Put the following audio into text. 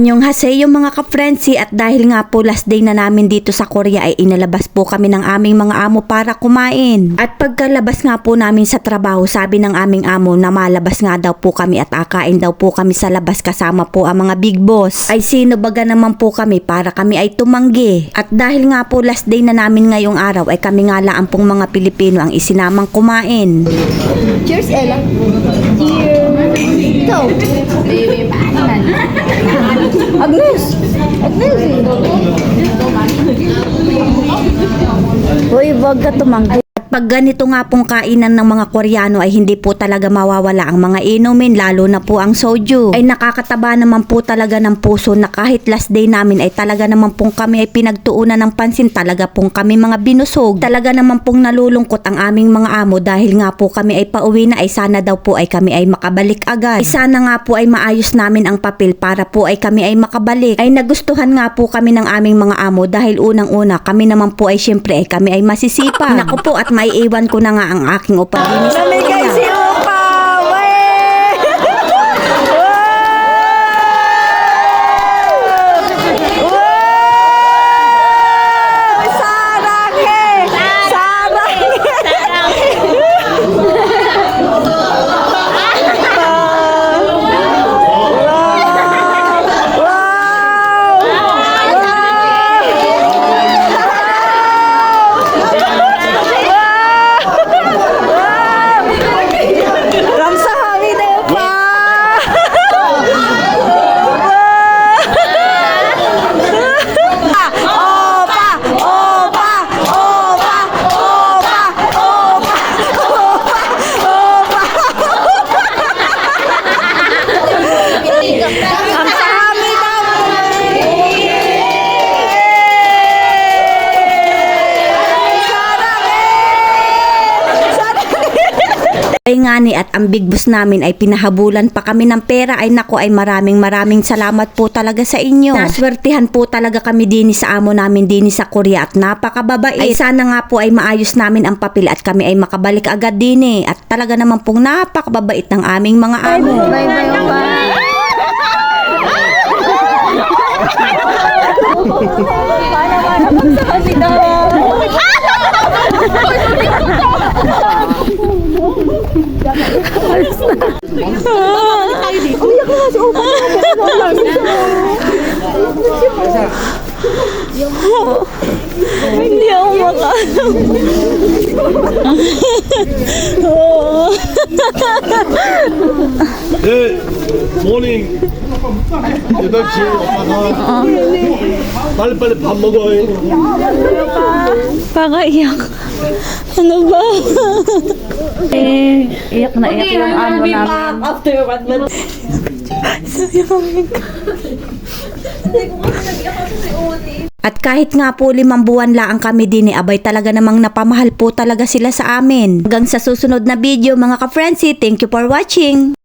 Anyong haseyo mga ka-frenzy at dahil nga po last day na namin dito sa Korea ay inalabas po kami ng aming mga amo para kumain. At pagkalabas nga po namin sa trabaho sabi ng aming amo na malabas nga daw po kami at akain daw po kami sa labas kasama po ang mga big boss. Ay sino baga naman po kami para kami ay tumanggi. At dahil nga po last day na namin ngayong araw ay kami nga lang pong mga Pilipino ang isinamang kumain. Cheers, Ella. Cheers. Ikaw. Agnes. Agnes. Hoy, wag ka tumanggi. Pag ganito nga pong kainan ng mga Koreano ay hindi po talaga mawawala ang mga inumin lalo na po ang soju. Ay nakakataba naman po talaga ng puso na kahit last day namin ay talaga naman pong kami ay pinagtuunan ng pansin talaga pong kami mga binusog. Talaga naman pong nalulungkot ang aming mga amo dahil nga po kami ay pauwi na ay sana daw po ay kami ay makabalik agad. Ay sana nga po ay maayos namin ang papel para po ay kami ay makabalik. Ay nagustuhan nga po kami ng aming mga amo dahil unang-una kami naman po ay syempre ay kami ay masisipag. Naku po at maiiwan ko na nga ang aking upaginis. Ay nga ni at ang big boss namin ay pinahabulan pa kami ng pera ay nako ay maraming maraming salamat po talaga sa inyo. Naswertihan po talaga kami din sa amo namin din sa Korea at napakababait. Ay sana nga po ay maayos namin ang papel at kami ay makabalik agad din eh. At talaga naman pong napakababait ng aming mga amo. Bye-bye, opa. Hindi ako. 네, 모닝. 8시 오빠가 빨리빨리 밥 먹어. Pakaiyak. Ano ba? eh, iyak na iyak yung amo namin. After one month. At kahit nga po limang buwan lang kami din eh, abay talaga namang napamahal po talaga sila sa amin. Hanggang sa susunod na video mga ka-frenzy, thank you for watching!